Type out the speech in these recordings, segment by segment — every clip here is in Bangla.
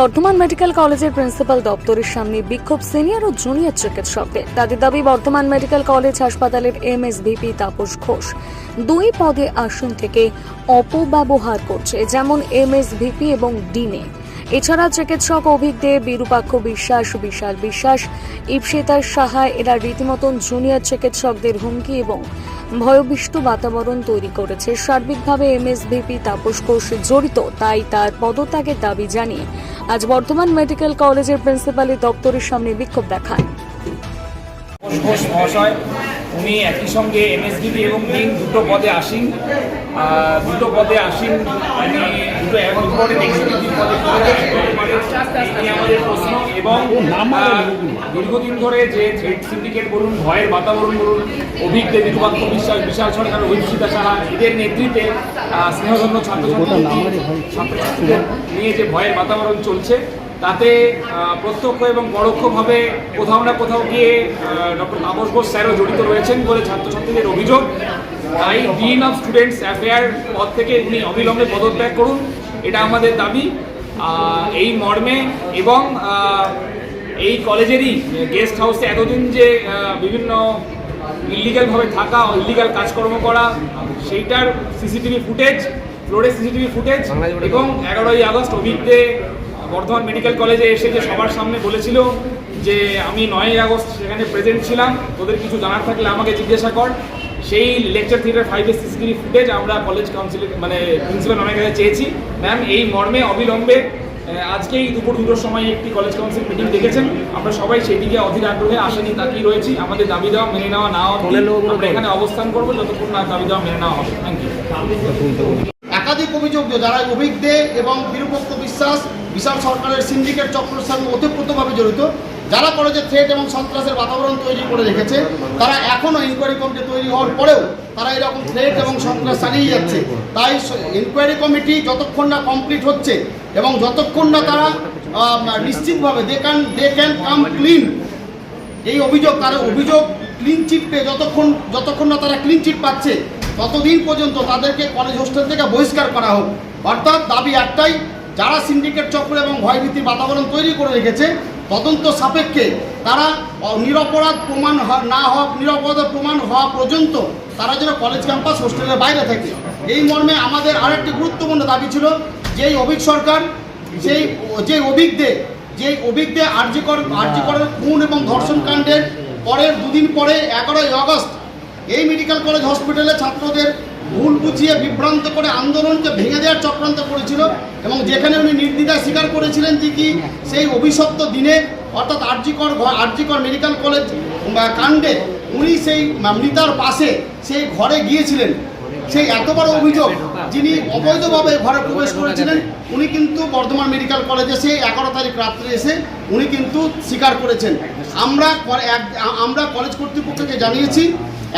বর্ধমান মেডিকেল কলেজের প্রিন্সিপাল দপ্তরের সামনে বিক্ষোভ সিনিয়র ও জুনিয়র চিকিৎসকদের। তাদের দাবি, বর্ধমান মেডিকেল কলেজ হাসপাতালের M S MSVP Tapas Ghosh দুই পদে আসন থেকে অপব্যবহার করছে, যেমন এম এস ভিপি এবং ডিনে। এছাড়া চিকিৎসক অভিক দে, বিরূপাক্ষ বিশ্বাস, বিশাল বিশ্বাস ইপসিতার সাহা, এরা রীতিমতন জুনিয়র চিকিৎসকদের হুমকি এবং ভয়বিষ্ট বাতাবরণ তৈরি করেছে। সার্বিকভাবে এমএসভিপি তাপস ঘোষ জড়িত, তাই তার পদত্যাগের দাবি জানিয়ে আজ বর্ধমান মেডিকেল কলেজের প্রিন্সিপালের দপ্তরের সামনে বিক্ষোভ দেখায়। উনি একই সঙ্গে এমএসডিপি এবং দুটো পদে আসীন। দুটো পদে আসীন উনি আমাদের প্রশ্ন এবং দীর্ঘদিন ধরে যে থ্রেড সিন্ডিকেট বলুন ভয়ের বাতাবরণ বলুন অভিজ্ঞ নির্বাক্য বিশ্বাস বিশাল সরকার অভিষিতা সাহা এদের নেতৃত্বে স্নেহধন্য ছাত্রছাত্রী ছাত্রছাত্রীদের নিয়ে যে ভয়ের বাতাবরণ চলছে তাতে প্রত্যক্ষ এবং পরোক্ষভাবে কোথাও না কোথাও গিয়ে ডক্টর তাপস ঘোষ স্যারও জড়িত রয়েছেন বলে ছাত্রছাত্রীদের অভিযোগ। তাই ডিন অফ স্টুডেন্টস অ্যাফেয়ার পদ থেকে উনি অবিলম্বে পদত্যাগ করুন। এটা আমাদের দাবি। এই মর্মে এবং এই কলেজেরই গেস্ট হাউসে এতদিন যে বিভিন্ন ইলিগালভাবে থাকা ইলিগাল কাজকর্ম করা সেইটার সিসিটিভি ফুটেজ ফ্লোরে সিসিটিভি ফুটেজ এবং এগারোই আগস্ট অভিজ্ঞে বর্ধমান মেডিকেল কলেজে এসে যে সবার সামনে বলেছিল যে আমি নয়ই আগস্ট সেখানে প্রেজেন্ট ছিলাম তোদের কিছু জানার থাকলে আমাকে জিজ্ঞাসা কর। সেই লেকচার থিয়েটার ফাইভের সিসিটিভি ফুটেজ আমরা কলেজ কাউন্সিলে মানে প্রিন্সিপাল ম্যামের কাছে চেয়েছি। ম্যাম এই মর্মে অবিলম্বে আজকেই দুপুর দুটোর সময় একটি কলেজ কাউন্সিল মিটিং ডেকেছেন। আমরা সবাই সেদিকে অধীর আগ্রহে আশানি তাকিয়ে রয়েছি। আমাদের দাবি দেওয়া মেনে নেওয়া না আমরা এখানে অবস্থান করব। যতক্ষণ না দাবি দেওয়া মেনে নেওয়া হবে। থ্যাংক ইউ একাধিক অভিযোগ যারা অভিক দে এবং বিরূপক্ষ বিশ্বাস বিশাল সরকারের সিন্ডিকেট চক্রের সঙ্গে ওতপ্রোতভাবে জড়িত যারা কলেজে থ্রেট এবং সন্ত্রাসের বাতাবরণ তৈরি করে রেখেছে, তারা এখনও ইনকোয়ারি কমিটি তৈরি হওয়ার পরেও তারা এরকম থ্রেট এবং সন্ত্রাস চালিয়ে যাচ্ছে। তাই ইনকোয়ারি কমিটি যতক্ষণ না কমপ্লিট হচ্ছে এবং যতক্ষণ না তারা নিশ্চিতভাবে they can they can come clean এই অভিযোগ, তার অভিযোগ ক্লিন চিট পেয়ে যতক্ষণ যতক্ষণ না তারা ক্লিন চিট পাচ্ছে, ততদিন পর্যন্ত তাদেরকে কলেজ হোস্টেল থেকে বহিষ্কার করা হোক। অর্থাৎ দাবি একটাই, যারা সিন্ডিকেট চক্র এবং ভয়ভীতির বাতাবরণ তৈরি করে রেখেছে তদন্ত সাপেক্ষে তারা নিরপরাধ প্রমাণ না হওয়া নিরপরাধ প্রমাণ হওয়া পর্যন্ত তারা যেন কলেজ ক্যাম্পাস হোস্টেলের বাইরে থাকে। এই মর্মে আমাদের আরেকটি গুরুত্বপূর্ণ দাবি ছিল, যেই অভিক সরকার, যেই যে অভিজ্ঞে যে অভিজ্ঞে আর্যিকর আর্যিকরের খুন এবং ধর্ষণ কাণ্ডের পরের দুদিন পরে এগারোই আগস্ট এই মেডিকেল কলেজ হসপিটালে ছাত্রদের ভুল বুঝিয়ে বিভ্রান্ত করে আন্দোলনকে ভেঙে দেওয়ার চক্রান্ত করেছিল এবং যেখানে উনি নির্দ্বিধায় স্বীকার করেছিলেন যে কি সেই অভিশপ্ত দিনে, অর্থাৎ আরজিকর আরজিকর মেডিকেল কলেজ কাণ্ডে উনি সেই মৃতার পাশে সেই ঘরে গিয়েছিলেন। সেই এত বড় অভিযোগ যিনি অবৈধভাবে ঘরে প্রবেশ করেছিলেন, উনি কিন্তু বর্ধমান মেডিকেল কলেজে সেই এগারো তারিখ রাত্রে এসে উনি কিন্তু স্বীকার করেছেন। আমরা আমরা কলেজ কর্তৃপক্ষকে জানিয়েছি,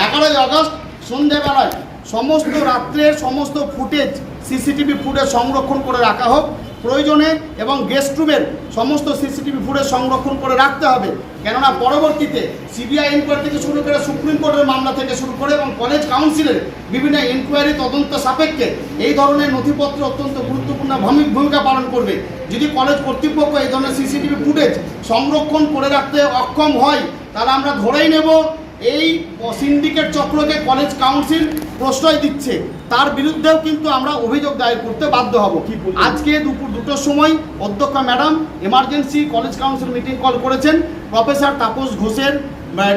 এগারোই আগস্ট সন্ধেবেলায় সমস্ত রাত্রের সমস্ত ফুটেজ, সিসিটিভি ফুটেজ সংরক্ষণ করে রাখা হোক। প্রয়োজনে এবং গেস্ট রুমের সমস্ত সিসিটিভি ফুটেজ সংরক্ষণ করে রাখতে হবে। কেননা পরবর্তীতে সিবিআই ইনকোয়ারি থেকে শুরু করে সুপ্রিম কোর্টের মামলা থেকে শুরু করে এবং কলেজ কাউন্সিলের বিভিন্ন ইনকোয়ারি তদন্ত সাপেক্ষে এই ধরনের নথিপত্র অত্যন্ত গুরুত্বপূর্ণ ভূমি- ভূমিকা পালন করবে। যদি কলেজ কর্তৃপক্ষ এই ধরনের সিসিটিভি ফুটেজ সংরক্ষণ করে রাখতে অক্ষম হয়, তাহলে আমরা ধরেই নেব সিন্ডিকেট চক্রকে কলেজ কাউন্সিল প্রশ্রয় দিচ্ছে। তার বিরুদ্ধেও কিন্তু আমরা অভিযোগ দায়ের করতে বাধ্য হব। আজকে দুপুর দুটোর সময় অধ্যক্ষ madam emergency college council meeting call করেছেন। প্রফেসর তাপস ঘোষের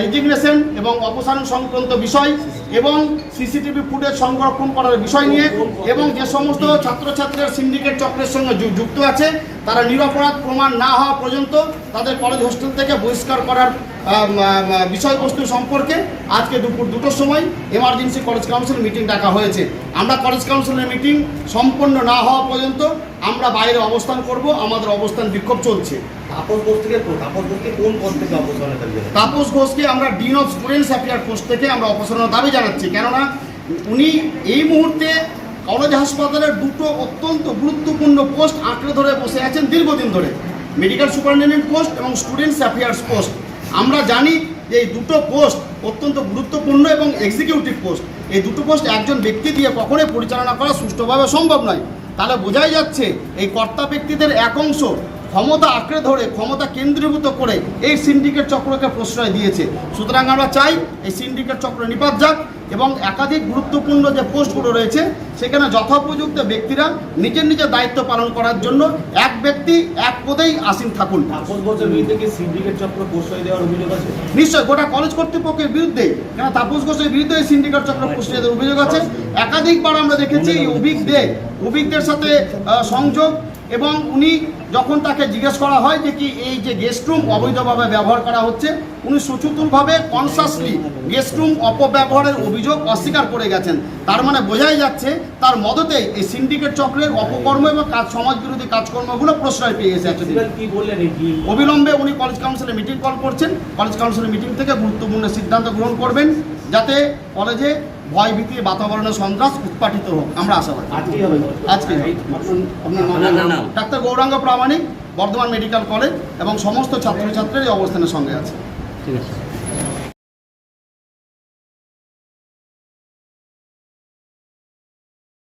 রেজিগনেশন এবং অপসারণ সংক্রান্ত বিষয় এবং সিসিটিভি ফুটেজ সংরক্ষণ করার বিষয় নিয়ে এবং যে সমস্ত ছাত্রছাত্রীরা সিন্ডিকেট চক্রের সঙ্গে যুক্ত আছে তারা নিরপরাধ প্রমাণ না হওয়া পর্যন্ত তাদের কলেজ হোস্টেল থেকে বহিষ্কার করার বিষয়বস্তু সম্পর্কে আজকে দুপুর দুটোর সময় এমার্জেন্সি কলেজ কাউন্সিল মিটিং ডাকা হয়েছে। আমরা কলেজ কাউন্সিলের মিটিং সম্পন্ন না হওয়া পর্যন্ত আমরা বাইরে অবস্থান করব আমাদের অবস্থান বিক্ষোভ চলছে। তাপস ঘোষ থেকে তাপস ঘোষকে কোন পদ থেকে অপসারণের দাবি তাপস ঘোষকে আমরা dean of students affair post থেকে আমরা অপসারণের দাবি জানাচ্ছি কেননা উনি এই মুহূর্তে কলেজ হাসপাতালের দুটো অত্যন্ত গুরুত্বপূর্ণ পোস্ট আঁকড়ে ধরে বসে আছেন দীর্ঘদিন ধরে। মেডিকেল সুপারিনটেন্ডেন্ট পোস্ট এবং স্টুডেন্টস অ্যাফেয়ার্স পোস্ট আমরা জানি যে এই দুটো পোস্ট অত্যন্ত গুরুত্বপূর্ণ এবং এক্সিকিউটিভ পোস্ট। এই দুটো পোস্ট একজন ব্যক্তি দিয়ে কখনোই পরিচালনা করা সুষ্ঠুভাবে সম্ভব নয়। তাহলে বোঝাই যাচ্ছে এই কর্তা ব্যক্তিদের এক অংশ ক্ষমতা আঁকড়ে ধরে, ক্ষমতা কেন্দ্রীভূত করে এই সিন্ডিকেট চক্রকে প্রশ্রয় দিয়েছে। সুতরাং আমরা চাই এই সিন্ডিকেট চক্র নিপাত যাক। এবং একাধিক গুরুত্বপূর্ণ যে পোস্টগুলো রয়েছে সেখানে যথোপযুক্ত ব্যক্তিরা নিজের নিজের দায়িত্ব পালন করার জন্য এক ব্যক্তি এক পদেই আসীন থাকুন। নিশ্চয় গোটা কলেজ কর্তৃপক্ষের বিরুদ্ধে কেন তাপস ঘোষের বিরুদ্ধে সিন্ডিকেট চক্র প্রশ্রয়ের অভিযোগ আছে? একাধিকবার আমরা দেখেছি এই অভিজ্ঞদের অভিজ্ঞদের সাথে সংযোগ এবং উনি যখন তাকে জিজ্ঞেস করা হয় যে কি এই যে গেস্ট রুম অবৈধভাবে ব্যবহার করা হচ্ছে উনি সুচতুরভাবে কনসাসলি গেস্টরুম অপব্যবহারের অভিযোগ অস্বীকার করে গেছেন। তার মানে বোঝাই যাচ্ছে তার মদতেই এই সিন্ডিকেট চক্রের অপকর্ম এবং কাজ সমাজবিরোধী কাজকর্মগুলো প্রশ্রয় পেয়ে কি অবিলম্বে উনি কলেজ কাউন্সিলে মিটিং কল করছেন। কলেজ কাউন্সিলের মিটিং থেকে গুরুত্বপূর্ণ সিদ্ধান্ত গ্রহণ করবেন যাতে কলেজে ভয় ভীতি বাতাবরণের সন্ত্রাস উৎপাটিত হোক। আমরা আশাবাদী। আজকে doctor Gauranga Pramanik Bardhaman medical college এবং সমস্ত ছাত্রছাত্রীর এই অবস্থানের সঙ্গে আছে। ঠিক আছে